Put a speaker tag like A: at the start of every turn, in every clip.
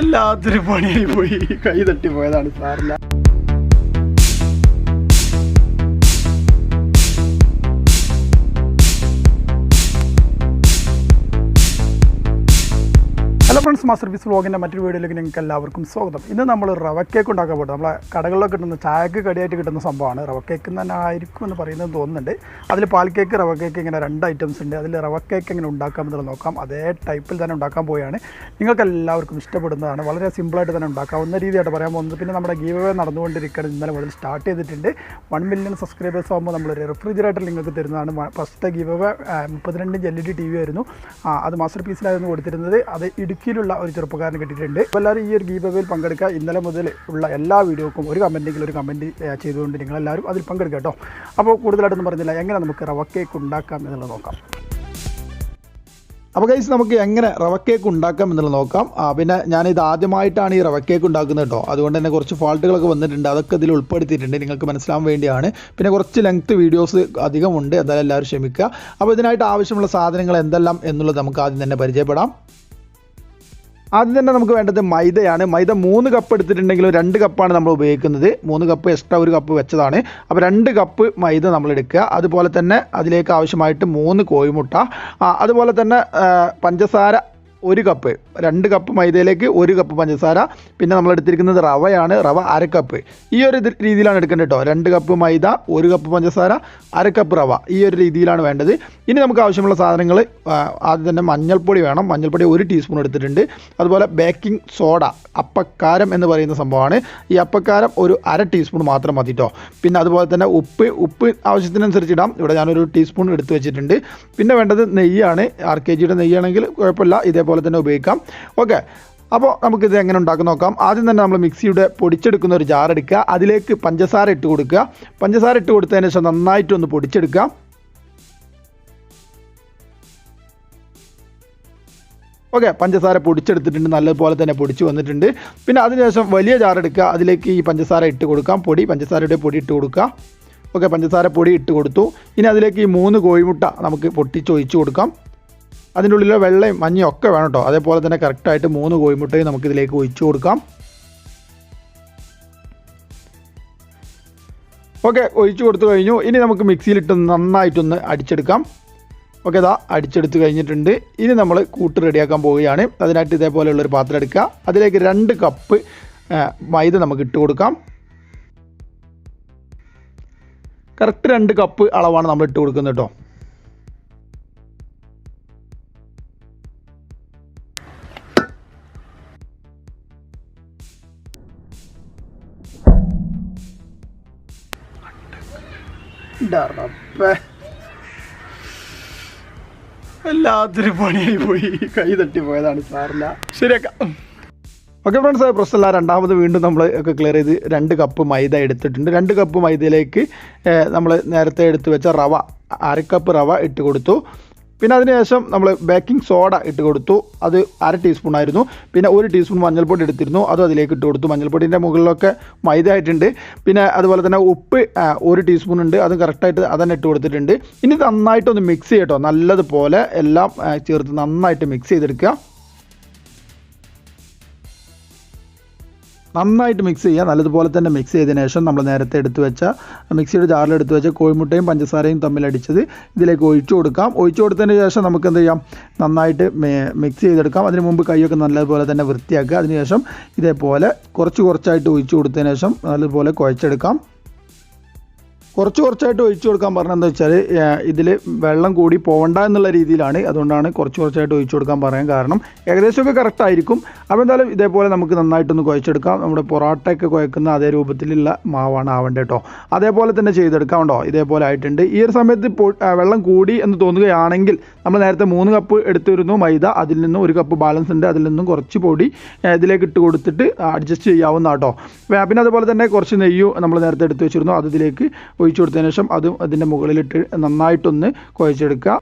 A: എല്ലാത്തിനും പണിയായി പോയി. കൈ തട്ടി പോയതാണ് സാറില്ല ഹലോ ഫ്രണ്ട്സ് മാസ്റ്റർ പീസ് വ്ളോഗിന്റെ മറ്റൊരു വീഡിയോയിലേക്ക് നിങ്ങൾക്ക് എല്ലാവർക്കും സ്വാഗതം. ഇന്ന് നമ്മൾ റവ കേക്ക് ഉണ്ടാക്കാൻ പോകും നമ്മളെ കടകളിലൊക്കെ കിട്ടുന്ന ചായക്ക് കടിയായിട്ട് കിട്ടുന്ന സംഭവമാണ്. റവ കേക്ക് തന്നെ ആയിരിക്കും എന്ന് പറയുന്നത് തോന്നുന്നുണ്ട്. അതിൽ പാൽ കേക്ക് റവ കേക്ക് ഇങ്ങനെ രണ്ട് ഐറ്റംസ് ഉണ്ട്. അതിൽ റവ കേക്ക് എങ്ങനെ ഉണ്ടാക്കാം എന്നുള്ളത് നോക്കാം. അതേ ടൈപ്പിൽ തന്നെ ഉണ്ടാക്കാൻ പോവുകയാണ്. നിങ്ങൾക്ക് എല്ലാവർക്കും ഇഷ്ടപ്പെടുന്നതാണ്. വളരെ സിമ്പിളായിട്ട് തന്നെ ഉണ്ടാക്കാവുന്ന രീതിയായിട്ട് പറയാൻ പോകുന്നത്. പിന്നെ നമ്മുടെ ഗീവ് വേ നടന്നുകൊണ്ടിരിക്കുകയാണ്. ഇന്നലെ മുതൽ സ്റ്റാർട്ട് ചെയ്തിട്ടുണ്ട്. വൺ മില്യൺ സബ്സ്ക്രൈബേഴ്സ് ആകുമ്പോൾ നമ്മൾ റെഫ്രിജറേറ്റർ നിങ്ങൾക്ക് തരുന്നതാണ്. ഫസ്റ്റ് ഗീവ് മുപ്പത്തിരണ്ട് എൽ ഇ ടി വി ആയിരുന്നു. അത് മാസ്റ്റർ പീസിലായിരുന്നു കൊടുത്തിരുന്നത്. അത് ഇടുക്കിയിലുള്ള ഒരു ചെറുപ്പക്കാരന് കിട്ടിയിട്ടുണ്ട്. അപ്പോൾ എല്ലാവരും ഈ ഒരു ഗീവ് അവേയിൽ പങ്കെടുക്കുക. ഇന്നലെ മുതൽ ഉള്ള എല്ലാ വീഡിയോക്കും ഒരു കമന്റെങ്കിലും ഒരു കമന്റ് ചെയ്തുകൊണ്ട് നിങ്ങളെല്ലാവരും അതിൽ പങ്കെടുക്കുക കേട്ടോ. അപ്പോൾ കൂടുതലായിട്ടൊന്നും പറഞ്ഞില്ല. എങ്ങനെ നമുക്ക് റവ കേക്ക് ഉണ്ടാക്കാം എന്നുള്ളത് നോക്കാം. അപ്പോൾ ഗൈസ് നമുക്ക് എങ്ങനെ റവ കേക്ക് ഉണ്ടാക്കാം എന്നുള്ളത് നോക്കാം. പിന്നെ ഞാൻ ഇത് ആദ്യമായിട്ടാണ് ഈ റവ കേക്ക് ഉണ്ടാക്കുന്നത് കേട്ടോ. അതുകൊണ്ട് തന്നെ കുറച്ച് ഫാൾട്ടുകളൊക്കെ വന്നിട്ടുണ്ട്. അതൊക്കെ ഇതിൽ ഉൾപ്പെടുത്തിയിട്ടുണ്ട്. നിങ്ങൾക്ക് മനസ്സിലാവാൻ വേണ്ടിയാണ്. പിന്നെ കുറച്ച് ലെങ്ത് വീഡിയോസ് അധികമുണ്ട്. എന്തായാലും എല്ലാവരും ക്ഷമിക്കുക. അപ്പോൾ ഇതിനായിട്ട് ആവശ്യമുള്ള സാധനങ്ങൾ എന്തെല്ലാം എന്നുള്ളത് നമുക്ക് ആദ്യം തന്നെ പരിചയപ്പെടാം. ആദ്യം തന്നെ നമുക്ക് വേണ്ടത് മൈദയാണ്. മൈദ മൂന്ന് കപ്പ് എടുത്തിട്ടുണ്ടെങ്കിൽ രണ്ട് കപ്പാണ് നമ്മൾ ഉപയോഗിക്കുന്നത്. മൂന്ന് കപ്പ് എക്സ്ട്രാ ഒരു കപ്പ് വെച്ചതാണ്. അപ്പോൾ രണ്ട് കപ്പ് മൈദ നമ്മൾ എടുക്കുക. അതുപോലെ തന്നെ അതിലേക്ക് ആവശ്യമായിട്ട് മൂന്ന് കോഴിമുട്ട. അതുപോലെ തന്നെ പഞ്ചസാര ഒരു കപ്പ് രണ്ട് കപ്പ് മൈദയിലേക്ക് ഒരു കപ്പ് പഞ്ചസാര. പിന്നെ നമ്മൾ എടുത്തിരിക്കുന്നത് റവയാണ്. റവ അര കപ്പ് ഈ ഒരു രീതിയിലാണ് എടുക്കേണ്ടത് കേട്ടോ രണ്ട് കപ്പ് മൈദ ഒരു കപ്പ് പഞ്ചസാര അര കപ്പ് റവ. ഈ ഒരു രീതിയിലാണ് വേണ്ടത്. ഇനി നമുക്ക് ആവശ്യമുള്ള സാധനങ്ങൾ ആദ്യം തന്നെ മഞ്ഞൾപ്പൊടി വേണം. മഞ്ഞൾപ്പൊടി ഒരു ടീസ്പൂൺ എടുത്തിട്ടുണ്ട്. അതുപോലെ ബേക്കിംഗ് സോഡ അപ്പക്കാരം എന്ന് പറയുന്ന സംഭവമാണ്. ഈ അപ്പക്കാരം ഒരു അര ടീസ്പൂൺ മാത്രം മതി കേട്ടോ പിന്നെ അതുപോലെ തന്നെ ഉപ്പ് ഉപ്പ് ആവശ്യത്തിനനുസരിച്ച് ഇടാം. ഇവിടെ ഞാനൊരു ടീസ്പൂൺ എടുത്തു വെച്ചിട്ടുണ്ട്. പിന്നെ വേണ്ടത് നെയ്യാണ്. ആർ കെ ജിയുടെ നെയ്യാണെങ്കിൽ കുഴപ്പമില്ല. ഇതേപോലെ തന്നെ ഉപയോഗിക്കാം. ഓക്കെ അപ്പോൾ നമുക്കിത് എങ്ങനെ ഉണ്ടാക്കി നോക്കാം. ആദ്യം തന്നെ നമ്മൾ മിക്സിയുടെ പൊടിച്ചെടുക്കുന്ന ഒരു ജാർ എടുക്കുക. അതിലേക്ക് പഞ്ചസാര ഇട്ട് കൊടുക്കുക. പഞ്ചസാര ഇട്ട് കൊടുത്തതിന് ശേഷം നന്നായിട്ടൊന്ന് പൊടിച്ചെടുക്കുക. ഓക്കെ പഞ്ചസാര പൊടിച്ചെടുത്തിട്ടുണ്ട്. നല്ലതുപോലെ തന്നെ പൊടിച്ച് വന്നിട്ടുണ്ട്. പിന്നെ അതിനുശേഷം വലിയ ജാർ എടുക്കുക. അതിലേക്ക് ഈ പഞ്ചസാര ഇട്ട് കൊടുക്കാം. പൊടി. പഞ്ചസാരയുടെ പൊടി ഇട്ട് കൊടുക്കുക. ഓക്കെ പഞ്ചസാര പൊടി ഇട്ട് കൊടുത്തു. ഇനി അതിലേക്ക് ഈ മൂന്ന് കോഴിമുട്ട നമുക്ക് പൊട്ടിച്ചൊഴിച്ച് കൊടുക്കാം. അതിന്റെ ഉള്ളിലെ വെള്ളയും മഞ്ഞയും ഒക്കെ വേണം കേട്ടോ അതേപോലെ തന്നെ കറക്റ്റായിട്ട് മൂന്ന് കോഴിമുട്ടയും നമുക്കിതിലേക്ക് ഒഴിച്ചു കൊടുക്കാം. ഓക്കെ ഒഴിച്ചു കൊടുത്തു കഴിഞ്ഞു. ഇനി നമുക്ക് മിക്സിയിലിട്ട് നന്നായിട്ടൊന്ന് അടിച്ചെടുക്കാം. ഓക്കെ ഇതാ അടിച്ചെടുത്ത് കഴിഞ്ഞിട്ടുണ്ട്. ഇനി നമ്മൾ കൂട്ട് റെഡിയാക്കാൻ പോവുകയാണ്. അതിനായിട്ട് ഇതേപോലെയുള്ളൊരു പാത്രം എടുക്കുക. അതിലേക്ക് രണ്ട് കപ്പ് മൈദ നമുക്ക് ഇട്ട് കൊടുക്കാം. കറക്റ്റ് രണ്ട് കപ്പ് അളവാണ് നമ്മൾ ഇട്ട് കൊടുക്കുന്നത് കേട്ടോ എല്ലാത്തിനും പണിയായി പോയി. കൈ തട്ടി പോയതാണ് സാറില്ല ശരിയാക്കാം. ഓക്കെ ഫ്രണ്ട്സ് പ്രശ്നമില്ല രണ്ടാമത് വീണ്ടും നമ്മൾ ഒക്കെ ക്ലിയർ ചെയ്ത് രണ്ട് കപ്പ് മൈദ എടുത്തിട്ടുണ്ട്. രണ്ട് കപ്പ് മൈദയിലേക്ക് നമ്മൾ നേരത്തെ എടുത്ത് വെച്ച റവ അര കപ്പ് റവ ഇട്ട് കൊടുത്തു. പിന്നെ അതിനുശേഷം നമ്മൾ ബേക്കിംഗ് സോഡ ഇട്ട് കൊടുത്തു. അത് അര ടീസ്പൂൺ ആയിരുന്നു. പിന്നെ ഒരു ടീസ്പൂൺ മഞ്ഞൾപ്പൊടി എടുത്തിരുന്നു. അതും അതിലേക്ക് ഇട്ട് കൊടുത്തു. മഞ്ഞൾപ്പൊടിന്റെ മുകളിലൊക്കെ മൈദ ആയിട്ടുണ്ട് പിന്നെ അതുപോലെ തന്നെ ഉപ്പ് ഒരു ടീസ്പൂൺ ഉണ്ട്. അത് കറക്റ്റായിട്ട് അതന്നെ ഇട്ട് കൊടുത്തിട്ടുണ്ട്. ഇനി നന്നായിട്ടൊന്ന് മിക്സ് ചെയ്യട്ടോ. നല്ലതുപോലെ എല്ലാം ചേർത്ത് നന്നായിട്ട് മിക്സ് ചെയ്തെടുക്കുക. നന്നായിട്ട് മിക്സ് ചെയ്യുക. നല്ലതുപോലെ തന്നെ മിക്സ് ചെയ്തതിന് ശേഷം നമ്മൾ നേരത്തെ എടുത്തു വെച്ച മിക്സിയുടെ ജാറിൽ എടുത്തു വെച്ച കോഴിമുട്ടയും പഞ്ചസാരയും തമ്മിൽ അടിച്ചത് ഇതിലേക്ക് ഒഴിച്ചു കൊടുക്കാം. ഒഴിച്ചു കൊടുത്തതിന് ശേഷം നമുക്ക് എന്ത് ചെയ്യാം? നന്നായിട്ട് മിക്സ് ചെയ്തെടുക്കാം. അതിന് മുമ്പ് കൈയൊക്കെ നല്ലതുപോലെ തന്നെ വൃത്തിയാക്കുക. അതിനുശേഷം ഇതേപോലെ കുറച്ച് കുറച്ചായിട്ട് ഒഴിച്ചു കൊടുത്തതിന് ശേഷം നല്ലതുപോലെ കുഴച്ചെടുക്കാം. കുറച്ച് കുറച്ചായിട്ട് ഒഴിച്ചു കൊടുക്കാൻ പറഞ്ഞത് എന്താ വെച്ചാൽ ഇതിൽ വെള്ളം കൂടി പോകണ്ട എന്നുള്ള രീതിയിലാണ്. അതുകൊണ്ടാണ് കുറച്ച് കുറച്ചായിട്ട് ഒഴിച്ചു കൊടുക്കാൻ പറയാൻ കാരണം ഏകദേശമൊക്കെ കറക്റ്റ് ആയിരിക്കും. അപ്പോൾ എന്തായാലും ഇതേപോലെ നമുക്ക് നന്നായിട്ടൊന്ന് കുഴച്ചെടുക്കാം. നമ്മുടെ പൊറോട്ടയൊക്കെ കുഴക്കുന്ന അതേ രൂപത്തിലുള്ള മാവാണ് ആവേണ്ടത് കേട്ടോ അതേപോലെ തന്നെ ചെയ്തെടുക്കാം കേട്ടോ ഇതേപോലെ ആയിട്ടുണ്ട്. ഈ ഒരു സമയത്ത് വെള്ളം കൂടി എന്ന് തോന്നുകയാണെങ്കിൽ നമ്മൾ നേരത്തെ മൂന്ന് കപ്പ് എടുത്തിരുന്നു മൈദ അതിൽ നിന്നും ഒരു കപ്പ് ബാലൻസ് ഉണ്ട്. അതിൽ നിന്നും കുറച്ച് പൊടി ഇതിലേക്ക് ഇട്ട് കൊടുത്തിട്ട് അഡ്ജസ്റ്റ് ചെയ്യാവുന്ന കേട്ടോ പിന്നെ അതുപോലെ തന്നെ കുറച്ച് നെയ്യ് നമ്മൾ നേരത്തെ എടുത്ത് വെച്ചിരുന്നു. അതിലേക്ക് ഒഴിച്ചു കൊടുത്തതിന് ശേഷം അതും അതിന്റെ മുകളിലിട്ട് നന്നായിട്ടൊന്ന് കുഴച്ചെടുക്കുക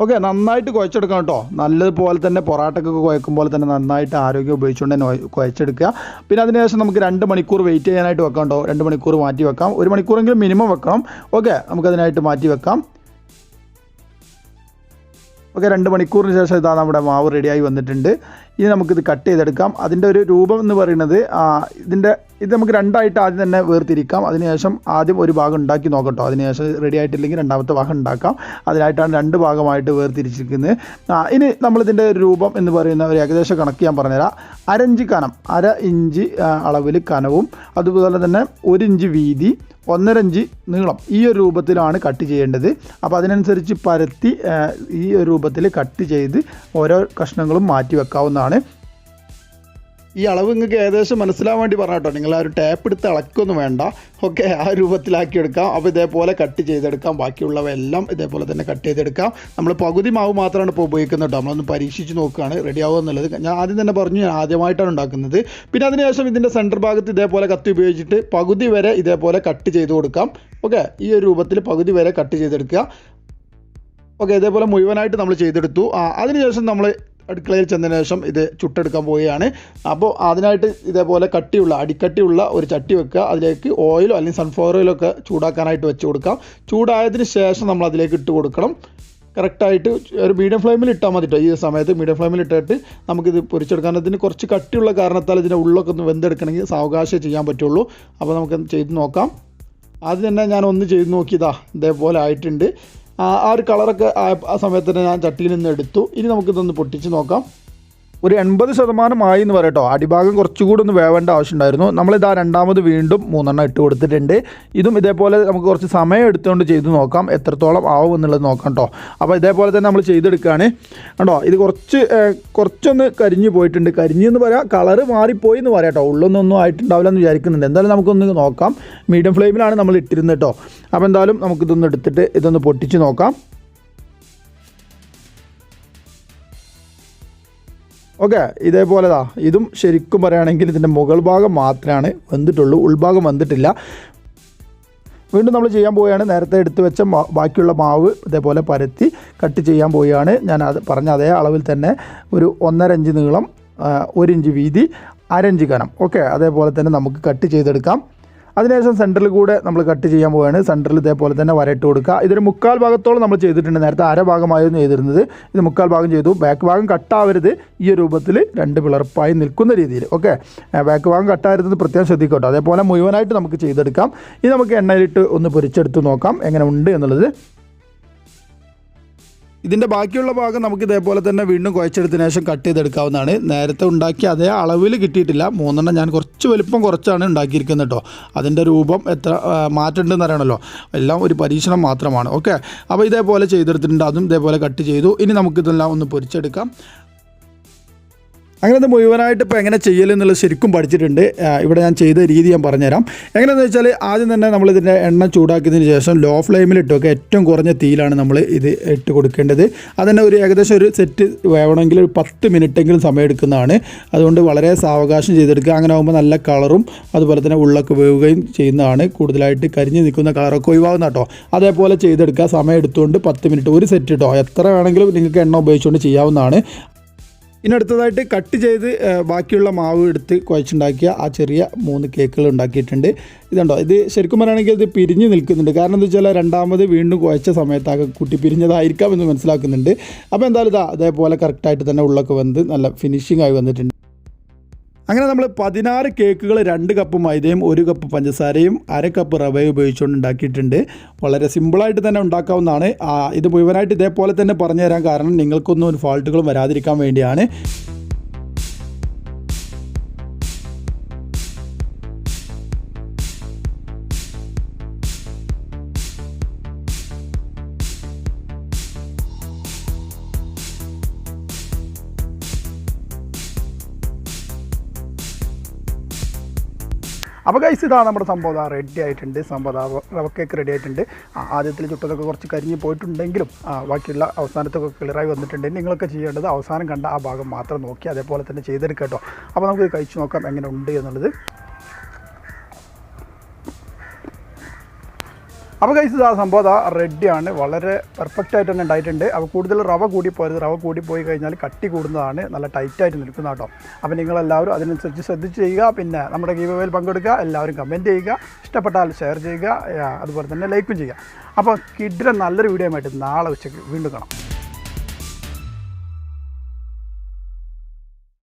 A: ഓക്കെ നന്നായിട്ട് കുഴച്ചെടുക്കണം കേട്ടോ. നല്ലതുപോലെ തന്നെ പൊറാട്ടക്കൊക്കെ കുഴക്കുമ്പോൾ തന്നെ നന്നായിട്ട് ആരോഗ്യം ഉപയോഗിച്ചുകൊണ്ട് തന്നെ കുഴ- കുഴച്ചെടുക്കുക പിന്നെ അതിനുശേഷം നമുക്ക് രണ്ട് മണിക്കൂർ വെയിറ്റ് ചെയ്യാനായിട്ട് വെക്കാം കേട്ടോ. രണ്ട് മണിക്കൂർ മാറ്റി വെക്കാം. ഒരു മണിക്കൂറെങ്കിലും മിനിമം വെക്കണം. ഓക്കെ നമുക്കതിനായിട്ട് മാറ്റി വെക്കാം. ഓക്കെ രണ്ട് മണിക്കൂറിന് ശേഷം ഇതാ നമ്മുടെ മാവ് റെഡിയായി വന്നിട്ടുണ്ട്. ഇനി നമുക്കിത് കട്ട് ചെയ്തെടുക്കാം. അതിന്റെ ഒരു രൂപം എന്ന് പറയുന്നത് ഇതിന്റെ ഇത് നമുക്ക് രണ്ടായിട്ട് ആദ്യം തന്നെ വേർതിരിക്കാം. അതിനുശേഷം ആദ്യം ഒരു ഭാഗം ഉണ്ടാക്കി നോക്കട്ടോ. അതിനുശേഷം റെഡി ആയിട്ടില്ലെങ്കിൽ രണ്ടാമത്തെ ഭാഗം ഉണ്ടാക്കാം. അതിനായിട്ടാണ് രണ്ട് ഭാഗമായിട്ട് വേർതിരിച്ചിരിക്കുന്നത്. ഇനി നമ്മളിതിന്റെ ഒരു രൂപം എന്ന് പറയുന്ന ഒരു ഏകദേശം കണക്ക് ഞാൻ പറഞ്ഞുതരാം. അരഞ്ച് കനം അര ഇഞ്ച് അളവിൽ കനവും അതുപോലെ തന്നെ ഒരു ഇഞ്ച് വീതി ഒന്നര ഇഞ്ച് നീളം ഈ ഒരു രൂപത്തിലാണ് കട്ട് ചെയ്യേണ്ടത്. അപ്പോൾ അതിനനുസരിച്ച് പരത്തി ഈ ഒരു രൂപത്തിൽ കട്ട് ചെയ്ത് ഓരോ കഷ്ണങ്ങളും മാറ്റി വെക്കാവുന്നതാണ്. ഈ അളവ് നിങ്ങൾക്ക് ഏകദേശം മനസ്സിലാവാൻ വേണ്ടി പറഞ്ഞ കേട്ടോ. നിങ്ങൾ ആ ഒരു ടാപ്പ് എടുത്ത് അളക്കൊന്നും വേണ്ട. ഓക്കെ ആ രൂപത്തിലാക്കി എടുക്കാം അപ്പോൾ ഇതേപോലെ കട്ട് ചെയ്തെടുക്കാം. ബാക്കിയുള്ളവയെല്ലാം ഇതേപോലെ തന്നെ കട്ട് ചെയ്തെടുക്കാം. നമ്മൾ പകുതി മാവ് മാത്രമാണ് ഇപ്പോൾ ഉപയോഗിക്കുന്നത് കേട്ടോ. നമ്മളൊന്ന് പരീക്ഷിച്ച് നോക്കുകയാണ്. റെഡി ആവുക എന്നുള്ളത്. ഞാൻ ആദ്യം തന്നെ പറഞ്ഞു ഞാൻ ആദ്യമായിട്ടാണ് ഉണ്ടാക്കുന്നത്. പിന്നെ അതിനുശേഷം ഇതിന്റെ സെന്റർ ഭാഗത്ത് ഇതേപോലെ കത്തി ഉപയോഗിച്ചിട്ട് പകുതി വരെ ഇതേപോലെ കട്ട് ചെയ്ത് കൊടുക്കാം. ഓക്കെ ഈ ഒരു രൂപത്തിൽ പകുതി വരെ കട്ട് ചെയ്തെടുക്കുക. ഓക്കെ ഇതേപോലെ മുഴുവനായിട്ട് നമ്മൾ ചെയ്തെടുത്തു. അതിനുശേഷം നമ്മൾ അടുക്കളയിൽ ചെന്നതിന് ശേഷം ഇത് ചുട്ടെടുക്കാൻ പോവുകയാണ്. അപ്പോൾ അതിനായിട്ട് ഇതേപോലെ കട്ടിയുള്ള അടിക്കട്ടിയുള്ള ഒരു ചട്ടി വെക്കുക. അതിലേക്ക് ഓയിലോ അല്ലെങ്കിൽ സൺഫ്ലവർ ഓയിലോ ഒക്കെ ചൂടാക്കാനായിട്ട് വെച്ച് കൊടുക്കാം. ചൂടായതിന് ശേഷം നമ്മൾ അതിലേക്ക് ഇട്ട് കൊടുക്കണം. കറക്റ്റായിട്ട് ഒരു മീഡിയം ഫ്ലെയിമിൽ ഇട്ടാൽ മതി കേട്ടോ ഈ സമയത്ത്. മീഡിയം ഫ്ലെയിമിൽ ഇട്ടിട്ട് നമുക്കിത് പൊരിച്ചെടുക്കാൻ ഇതിന് കുറച്ച് കട്ടിയുള്ള കാരണത്താൽ ഇതിന്റെ ഉള്ളൊക്കെ ഒന്ന് വെന്തെടുക്കണമെങ്കിൽ സാവകാശം ചെയ്യാൻ പറ്റുള്ളൂ. അപ്പോൾ നമുക്ക് ചെയ്ത് നോക്കാം. ആദ്യം തന്നെ ഞാൻ ഒന്ന് ചെയ്ത് നോക്കിയതാ. ഇതേപോലെ ആയിട്ടുണ്ട്. ആ ഒരു കളറൊക്കെ ആ സമയത്ത് തന്നെ ഞാൻ ചട്ടിയിൽ നിന്ന് എടുത്തു. ഇനി നമുക്കിതൊന്ന് പൊട്ടിച്ച് നോക്കാം. ഒരു എൺപത് ആയി എന്ന് പറയട്ടോ. അടിഭാഗം കുറച്ചുകൂടി ഒന്ന് വേവേണ്ട ആവശ്യമുണ്ടായിരുന്നു. നമ്മളിതാ രണ്ടാമത് വീണ്ടും മൂന്നെണ്ണം ഇട്ട് കൊടുത്തിട്ടുണ്ട്. ഇതും ഇതേപോലെ നമുക്ക് കുറച്ച് സമയം എടുത്തുകൊണ്ട് ചെയ്ത് നോക്കാം. എത്രത്തോളം ആവും എന്നുള്ളത് നോക്കാം കേട്ടോ അപ്പോൾ ഇതേപോലെ തന്നെ നമ്മൾ ചെയ്തെടുക്കുകയാണ് കേട്ടോ ഇത് കുറച്ച് കുറച്ചൊന്ന് കരിഞ്ഞു പോയിട്ടുണ്ട്. കരിഞ്ഞു എന്ന് പറയാം കളറ് മാറിപ്പോയി എന്ന് പറയാം കേട്ടോ ഉള്ളൊന്നും ഒന്നും ആയിട്ടുണ്ടാവില്ല എന്ന് വിചാരിക്കുന്നുണ്ട്. എന്തായാലും നമുക്കൊന്ന് നോക്കാം. മീഡിയം ഫ്ലെയിമിലാണ് നമ്മൾ ഇട്ടിരുന്നത് കേട്ടോ അപ്പോൾ എന്തായാലും നമുക്കിതൊന്ന് എടുത്തിട്ട് ഇതൊന്ന് പൊട്ടിച്ച് നോക്കാം. ഓക്കെ ഇതേപോലെ ദാ ഇതും ശരിക്കും പറയുകയാണെങ്കിൽ ഇതിന്റെ മുകൾ ഭാഗം മാത്രമാണ് വന്നിട്ടുള്ളൂ ഉൾഭാഗം വന്നിട്ടില്ല. വീണ്ടും നമ്മൾ ചെയ്യാൻ പോവുകയാണ് നേരത്തെ എടുത്തു വെച്ച ബാക്കിയുള്ള മാവ് ഇതേപോലെ പരത്തി കട്ട് ചെയ്യാൻ പോവുകയാണ്. ഞാൻ അത് പറഞ്ഞ അതേ അളവിൽ തന്നെ ഒരു ഒന്നര ഇഞ്ച് നീളം ഒരിഞ്ച് ഒരു ഇഞ്ച് വീതി അരഞ്ച് കനം. ഓക്കെ അതേപോലെ തന്നെ നമുക്ക് കട്ട് ചെയ്തെടുക്കാം. അതിനുശേഷം സെന്ററിൽ കൂടെ നമ്മൾ കട്ട് ചെയ്യാൻ പോവുകയാണ്. സെന്ററിൽ ഇതേപോലെ തന്നെ വരയിട്ട് കൊടുക്കുക. ഇതൊരു മുക്കാൽ ഭാഗത്തോളം നമ്മൾ ചെയ്തിട്ടുണ്ട്. നേരത്തെ അര ഭാഗമായിരുന്നു ചെയ്തിരുന്നത്. ഇത് മുക്കാൽ ഭാഗം ചെയ്തു. ബാക്ക് ഭാഗം കട്ടാവരുത് ഈ രൂപത്തിൽ രണ്ട് പിളർപ്പായി നിൽക്കുന്ന രീതിയിൽ. ഓക്കെ ബാക്ക് ഭാഗം കട്ടാവരുത് പ്രത്യേകം ശ്രദ്ധിക്കട്ടോ. അതേപോലെ മുഴുവനായിട്ട് നമുക്ക് ചെയ്തെടുക്കാം. ഇനി നമുക്ക് എണ്ണയിലിട്ട് ഒന്ന് പൊരിച്ചെടുത്ത് നോക്കാം. എങ്ങനെ ഉണ്ട് എന്നുള്ളത് ഇതിന്റെ ബാക്കിയുള്ള ഭാഗം നമുക്ക് ഇതേപോലെ തന്നെ വീണ്ടും കുഴച്ചെടുത്തതിന് ശേഷം കട്ട് ചെയ്തെടുക്കാവുന്നതാണ്. നേരത്തെ ഉണ്ടാക്കിയ അതേ അളവിൽ കിട്ടിയിട്ടില്ല. മൂന്നെണ്ണം ഞാൻ കുറച്ച് വലിപ്പം കുറച്ചാണ് ഉണ്ടാക്കിയിരിക്കുന്നത് കേട്ടോ അതിന്റെ രൂപം എത്ര മാറ്റമുണ്ടെന്ന് അറിയണമല്ലോ എല്ലാം ഒരു പരീക്ഷണം മാത്രമാണ്. ഓക്കെ? അപ്പോൾ ഇതേപോലെ ചെയ്തെടുത്തിട്ടുണ്ട്. അതും ഇതേപോലെ കട്ട് ചെയ്തു. ഇനി നമുക്കിതെല്ലാം ഒന്ന് പൊരിച്ചെടുക്കാം. അങ്ങനെ ഇത് മുഴുവനായിട്ട് ഇപ്പോൾ എങ്ങനെ ചെയ്യലെന്നുള്ളത് ശരിക്കും പഠിച്ചിട്ടുണ്ട്. ഇവിടെ ഞാൻ ചെയ്ത രീതി ഞാൻ പറഞ്ഞുതരാം. എങ്ങനെയാണെന്ന് വെച്ചാൽ ആദ്യം തന്നെ നമ്മൾ ഇതിന്റെ എണ്ണ ചൂടാക്കിയതിന് ശേഷം ലോ ഫ്ലെയിമിൽ ഇട്ടൊക്കെ ഏറ്റവും കുറഞ്ഞ തീയിലാണ് നമ്മൾ ഇത് ഇട്ട് കൊടുക്കേണ്ടത്. അതന്നെ ഒരു ഏകദേശം ഒരു സെറ്റ് വേണമെങ്കിൽ ഒരു പത്ത് മിനിറ്റെങ്കിലും സമയം എടുക്കുന്നതാണ്. അതുകൊണ്ട് വളരെ സാവകാശം ചെയ്തെടുക്കുക. അങ്ങനെ ആകുമ്പോൾ നല്ല കളറും അതുപോലെ തന്നെ ഉള്ളൊക്കെ വേവുകയും ചെയ്യുന്നതാണ്. കൂടുതലായിട്ട് കരിഞ്ഞ് നിൽക്കുന്ന കളറൊക്കെ ഒഴിവാകുന്ന കേട്ടോ. അതേപോലെ ചെയ്തെടുക്കുക. സമയം എടുത്തുകൊണ്ട് പത്ത് മിനിറ്റ്. ഒരു സെറ്റ് കേട്ടോ. എത്ര വേണമെങ്കിലും നിങ്ങൾക്ക് എണ്ണ ഉപയോഗിച്ചുകൊണ്ട് ചെയ്യാവുന്നതാണ്. ഇനി അടുത്തതായിട്ട് കട്ട് ചെയ്ത് ബാക്കിയുള്ള മാവ് എടുത്ത് കുഴച്ചുണ്ടാക്കിയ ആ ചെറിയ മൂന്ന് കേക്കുകൾ ഉണ്ടാക്കിയിട്ടുണ്ട്. ഇതുണ്ടോ? ഇത് ശരിക്കും പറയുകയാണെങ്കിൽ ഇത് പിരിഞ്ഞ് നിൽക്കുന്നുണ്ട്. കാരണം എന്താ വെച്ചാൽ രണ്ടാമത് വീണ്ടും കുഴച്ച സമയത്തൊക്കെ കുട്ടി പിരിഞ്ഞതായിരിക്കാം എന്ന് മനസ്സിലാക്കുന്നുണ്ട്. അപ്പോൾ എന്തായാലും ഇതാ അതേപോലെ കറക്റ്റായിട്ട് തന്നെ ഉള്ളൊക്കെ വന്ന് നല്ല ഫിനിഷിംഗ് ആയി വന്നിട്ടുണ്ട്. അങ്ങനെ നമ്മൾ പതിനാറ് കേക്കുകൾ രണ്ട് കപ്പ് മൈദയും ഒരു കപ്പ് പഞ്ചസാരയും അര കപ്പ് റവയും ഉപയോഗിച്ചുകൊണ്ട് ഉണ്ടാക്കിയിട്ടുണ്ട്. വളരെ സിമ്പിളായിട്ട് തന്നെ ഉണ്ടാക്കാവുന്നതാണ്. ഇത് മുഴുവനായിട്ട് ഇതേപോലെ തന്നെ പറഞ്ഞു തരാൻ കാരണം നിങ്ങൾക്കൊന്നും ഒരു ഫാൾട്ടുകളും വരാതിരിക്കാൻ വേണ്ടിയാണ്. അപ്പോൾ ഗൈസ് ഇതാണ് നമ്മുടെ സംഭവം. റെഡി ആയിട്ടുണ്ട്. സംഭവം റവ കേക്ക് റെഡി ആയിട്ടുണ്ട്. ആദ്യത്തിൽ ചുട്ടതൊക്കെ കുറച്ച് കരിഞ്ഞ് പോയിട്ടുണ്ടെങ്കിലും ബാക്കിയുള്ള അവസാനത്തൊക്കെ ക്ലിയറായി വന്നിട്ടുണ്ട്. നിങ്ങളൊക്കെ ചെയ്യേണ്ടത് അവസാനം കണ്ട ആ ഭാഗം മാത്രം നോക്കി അതേപോലെ തന്നെ ചെയ്തെടുക്കാം കേട്ടോ. അപ്പോൾ നമുക്ക് കഴിച്ച് നോക്കാം എങ്ങനെ ഉണ്ട് എന്നുള്ളത്. അപ്പോൾ കഴിച്ച് ആ സംഭവം. അതാ റെഡിയാണ് വളരെ പെർഫെക്റ്റ് ആയിട്ട് തന്നെ ഉണ്ടായിട്ടുണ്ട്. അപ്പോൾ കൂടുതൽ റവ കൂടി പോയത് റവ കൂടി പോയി കഴിഞ്ഞാൽ കട്ടി കൂടുന്നതാണ്. നല്ല ടൈറ്റായിട്ട് നിൽക്കുന്ന കേട്ടോ. അപ്പോൾ നിങ്ങളെല്ലാവരും അതിനനുസരിച്ച് ശ്രദ്ധിച്ച് ചെയ്യുക. പിന്നെ നമ്മുടെ ഗീവയിൽ പങ്കെടുക്കുക. എല്ലാവരും കമന്റ് ചെയ്യുക. ഇഷ്ടപ്പെട്ടാൽ ഷെയർ ചെയ്യുക. അതുപോലെ തന്നെ ലൈക്കും ചെയ്യുക. അപ്പോൾ കിഡിലെ നല്ലൊരു വീഡിയോ ആയിട്ട് നാളെ ഉച്ചയ്ക്ക് വീണ്ടും കാണാം.